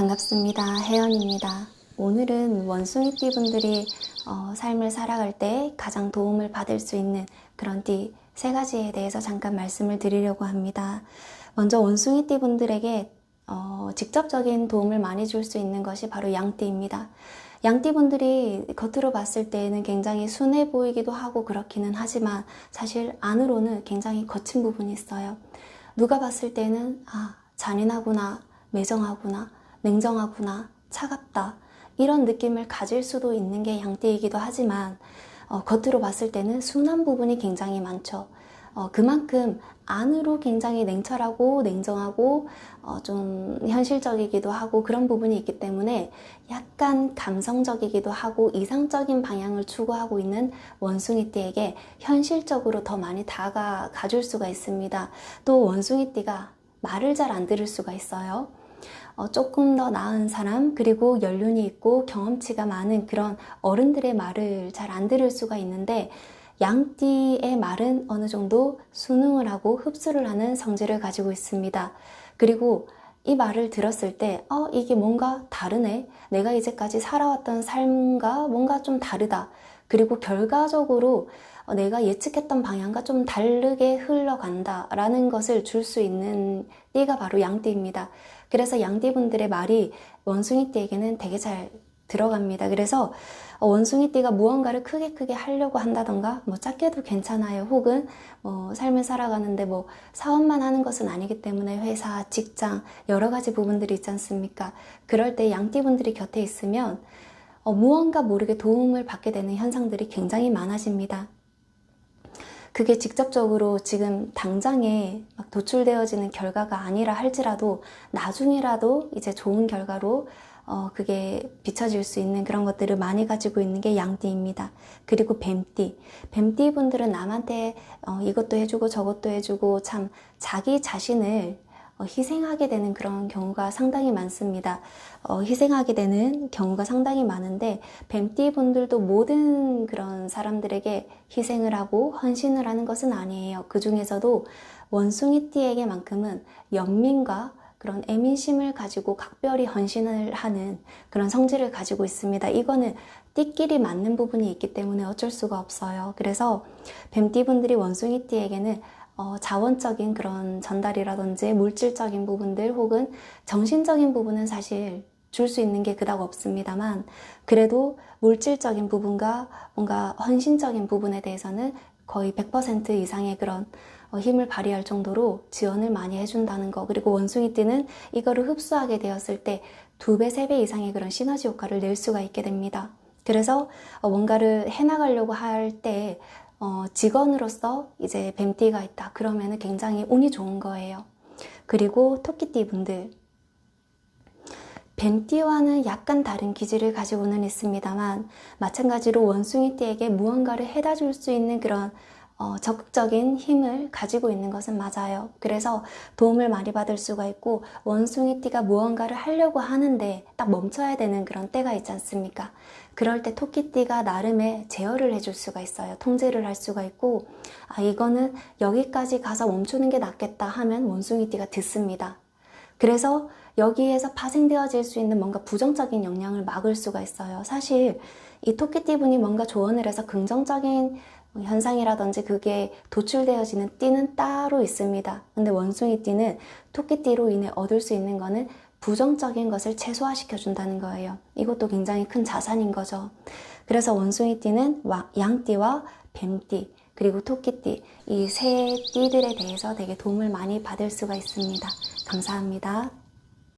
반갑습니다. 혜연입니다. 오늘은 원숭이띠 분들이 어, 삶을 살아갈 때 가장 도움을 받을 수 있는 그런 띠 세 가지에 대해서 잠깐 말씀을 드리려고 합니다. 먼저 원숭이띠 분들에게 어, 직접적인 도움을 많이 줄 수 있는 것이 바로 양띠입니다. 양띠 분들이 겉으로 봤을 때에는 굉장히 순해 보이기도 하고 그렇기는 하지만 사실 안으로는 굉장히 거친 부분이 있어요. 누가 봤을 때는 아 잔인하구나 매정하구나 냉정하구나 차갑다 이런 느낌을 가질 수도 있는 게 양띠이기도 하지만 어, 겉으로 봤을 때는 순한 부분이 굉장히 많죠. 어, 그만큼 안으로 굉장히 냉철하고 냉정하고 어, 좀 현실적이기도 하고 그런 부분이 있기 때문에 약간 감성적이기도 하고 이상적인 방향을 추구하고 있는 원숭이띠에게 현실적으로 더 많이 다가가 줄 수가 있습니다. 또 원숭이띠가 말을 잘 안 들을 수가 있어요. 어, 조금 더 나은 사람, 그리고 연륜이 있고 경험치가 많은 그런 어른들의 말을 잘 안 들을 수가 있는데, 양띠의 말은 어느 정도 수능을 하고 흡수를 하는 성질을 가지고 있습니다. 그리고 이 말을 들었을 때, 어, 이게 뭔가 다르네. 내가 이제까지 살아왔던 삶과 뭔가 좀 다르다. 그리고 결과적으로 어, 내가 예측했던 방향과 좀 다르게 흘러간다. 라는 것을 줄 수 있는 띠가 바로 양띠입니다. 그래서 양띠분들의 말이 원숭이띠에게는 되게 잘 들어갑니다. 그래서 어, 원숭이띠가 무언가를 크게 크게 하려고 한다던가 뭐 작게도 괜찮아요. 혹은 뭐 삶을 살아가는데 뭐 사업만 하는 것은 아니기 때문에 회사, 직장 여러 가지 부분들이 있지 않습니까? 그럴 때 양띠분들이 곁에 있으면 어, 무언가 모르게 도움을 받게 되는 현상들이 굉장히 많아집니다. 그게 직접적으로 지금 당장에 막 도출되어지는 결과가 아니라 할지라도 나중이라도 이제 좋은 결과로 어, 그게 비춰질 수 있는 그런 것들을 많이 가지고 있는 게 양띠입니다. 그리고 뱀띠. 뱀띠 분들은 남한테 어, 이것도 해주고 저것도 해주고 참 자기 자신을 어, 희생하게 되는 그런 경우가 상당히 많습니다. 어, 희생하게 되는 경우가 상당히 많은데 뱀띠 분들도 모든 그런 사람들에게 희생을 하고 헌신을 하는 것은 아니에요. 그 중에서도 원숭이띠에게만큼은 연민과 그런 애민심을 가지고 각별히 헌신을 하는 그런 성질을 가지고 있습니다. 이거는 띠끼리 맞는 부분이 있기 때문에 어쩔 수가 없어요. 그래서 뱀띠분들이 원숭이띠에게는 어, 자원적인 그런 전달이라든지 물질적인 부분들 혹은 정신적인 부분은 사실 줄 수 있는 게 그닥 없습니다만 그래도 물질적인 부분과 뭔가 헌신적인 부분에 대해서는 거의 100% 이상의 그런 어, 힘을 발휘할 정도로 지원을 많이 해준다는 거 그리고 원숭이띠는 이거를 흡수하게 되었을 때 두 배, 세 배 이상의 그런 시너지 효과를 낼 수가 있게 됩니다. 그래서 어, 뭔가를 해나가려고 할때 어, 직원으로서 이제 뱀띠가 있다. 그러면 굉장히 운이 좋은 거예요. 그리고 토끼띠 분들. 뱀띠와는 약간 다른 기질을 가지고는 있습니다만, 마찬가지로 원숭이띠에게 무언가를 해다 줄 수 있는 그런 어, 적극적인 힘을 가지고 있는 것은 맞아요. 그래서 도움을 많이 받을 수가 있고 원숭이 띠가 무언가를 하려고 하는데 딱 멈춰야 되는 그런 때가 있지 않습니까? 그럴 때 토끼띠가 나름의 제어를 해줄 수가 있어요. 통제를 할 수가 있고 아 이거는 여기까지 가서 멈추는 게 낫겠다 하면 원숭이띠가 듣습니다. 그래서 여기에서 파생되어질 수 있는 뭔가 부정적인 영향을 막을 수가 있어요. 사실 이 토끼띠 분이 뭔가 조언을 해서 긍정적인 현상이라든지 그게 도출되어지는 띠는 따로 있습니다. 근데 원숭이 띠는 토끼띠로 인해 얻을 수 있는 거는 부정적인 것을 최소화시켜 준다는 거예요. 이것도 굉장히 큰 자산인 거죠. 그래서 원숭이 띠는 양띠와 뱀띠, 그리고 토끼띠, 이 세 띠들에 대해서 되게 도움을 많이 받을 수가 있습니다. 감사합니다.